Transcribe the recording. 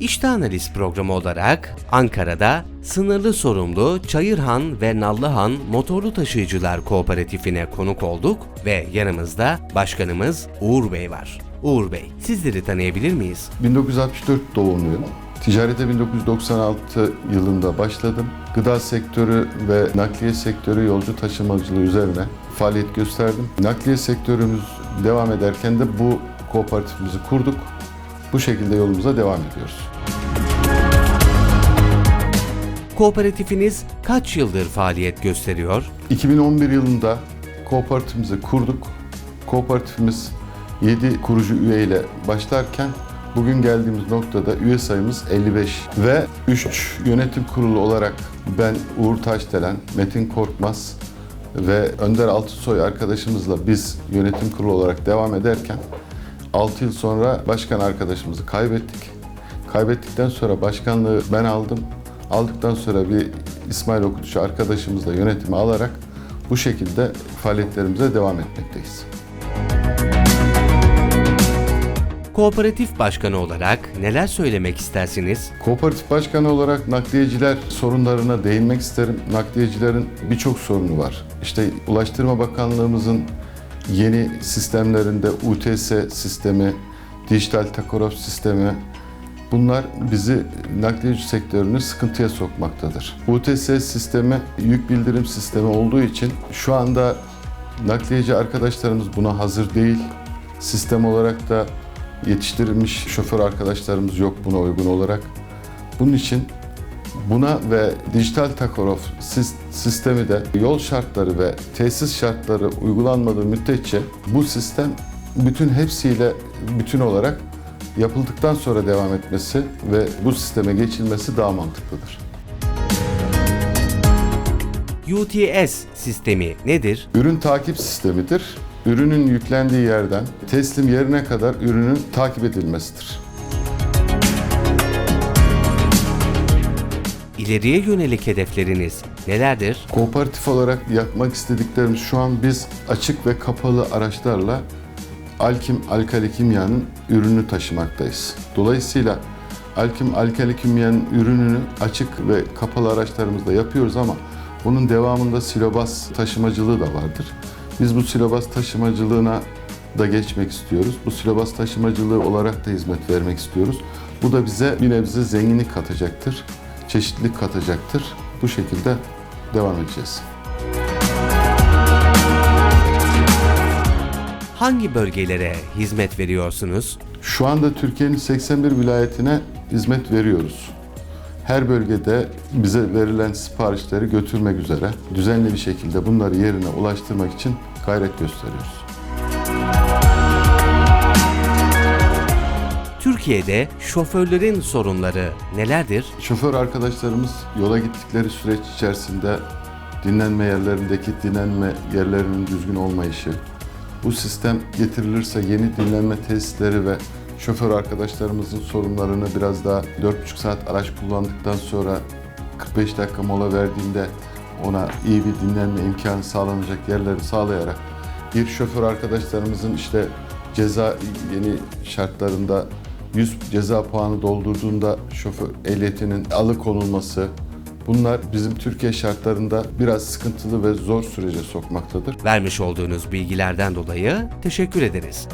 İşte Analiz programı olarak Ankara'da sınırlı sorumlu Çayırhan ve Nallıhan Motorlu Taşıyıcılar Kooperatifine konuk olduk ve yanımızda başkanımız Uğur Bey var. Uğur Bey, sizleri tanıyabilir miyiz? 1964 doğumluyum. Ticarete 1996 yılında başladım. Gıda sektörü ve nakliye sektörü yolcu taşımacılığı üzerine faaliyet gösterdim. Nakliye sektörümüz devam ederken de bu kooperatifimizi kurduk. Bu şekilde yolumuza devam ediyoruz. Kooperatifiniz kaç yıldır faaliyet gösteriyor? 2011 yılında kooperatifimizi kurduk. Kooperatifimiz 7 kurucu üyeyle başlarken bugün geldiğimiz noktada üye sayımız 55 ve 3 yönetim kurulu olarak ben Uğur Taşdelen, Metin Korkmaz ve Önder Altısoy arkadaşımızla biz yönetim kurulu olarak devam ederken 6 yıl sonra başkan arkadaşımızı kaybettik. Kaybettikten sonra başkanlığı ben aldım. Aldıktan sonra bir İsmail Okutuşu arkadaşımızla yönetimi alarak bu şekilde faaliyetlerimize devam etmekteyiz. Kooperatif başkanı olarak neler söylemek istersiniz? Kooperatif başkanı olarak nakliyeciler sorunlarına değinmek isterim. Nakliyecilerin birçok sorunu var. İşte Ulaştırma Bakanlığımızın yeni sistemlerinde UTS sistemi, dijital takograf sistemi bunlar bizi nakliyeci sektörünü sıkıntıya sokmaktadır. UTS sistemi yük bildirim sistemi olduğu için şu anda nakliyeci arkadaşlarımız buna hazır değil. Sistem olarak da yetiştirilmiş şoför arkadaşlarımız yok buna uygun olarak. Bunun için buna ve dijital takograf sis- sistemi de yol şartları ve tesis şartları uygulanmadığı müddetçe bu sistem bütün hepsiyle bütün olarak yapıldıktan sonra devam etmesi ve bu sisteme geçilmesi daha mantıklıdır. UTS sistemi nedir? Ürün takip sistemidir. Ürünün yüklendiği yerden teslim yerine kadar ürünün takip edilmesidir. İleriye yönelik hedefleriniz nelerdir? Kooperatif olarak yapmak istediklerimiz şu an biz açık ve kapalı araçlarla Alkim Alkali Kimya'nın ürünü taşımaktayız. Dolayısıyla Alkim Alkali Kimya'nın ürününü açık ve kapalı araçlarımızda yapıyoruz ama bunun devamında silobas taşımacılığı da vardır. Biz bu silobas taşımacılığına da geçmek istiyoruz. Bu silobas taşımacılığı olarak da hizmet vermek istiyoruz. Bu da bize bir nebze zenginlik katacaktır, çeşitlilik katacaktır. Bu şekilde devam edeceğiz. Hangi bölgelere hizmet veriyorsunuz? Şu anda Türkiye'nin 81 vilayetine hizmet veriyoruz. Her bölgede bize verilen siparişleri götürmek üzere düzenli bir şekilde bunları yerine ulaştırmak için gayret gösteriyoruz. Türkiye'de şoförlerin sorunları nelerdir? Şoför arkadaşlarımız yola gittikleri süreç içerisinde dinlenme yerlerindeki dinlenme yerlerinin düzgün olmayışı, bu sistem getirilirse yeni dinlenme tesisleri ve şoför arkadaşlarımızın sorunlarını biraz daha 4,5 saat araç kullandıktan sonra 45 dakika mola verdiğinde ona iyi bir dinlenme imkanı sağlanacak yerleri sağlayarak bir şoför arkadaşlarımızın işte ceza yeni şartlarında 100 ceza puanı doldurduğunda şoför ehliyetinin alıkonulması bunlar bizim Türkiye şartlarında biraz sıkıntılı ve zor sürece sokmaktadır. Vermiş olduğunuz bilgilerden dolayı teşekkür ederiz.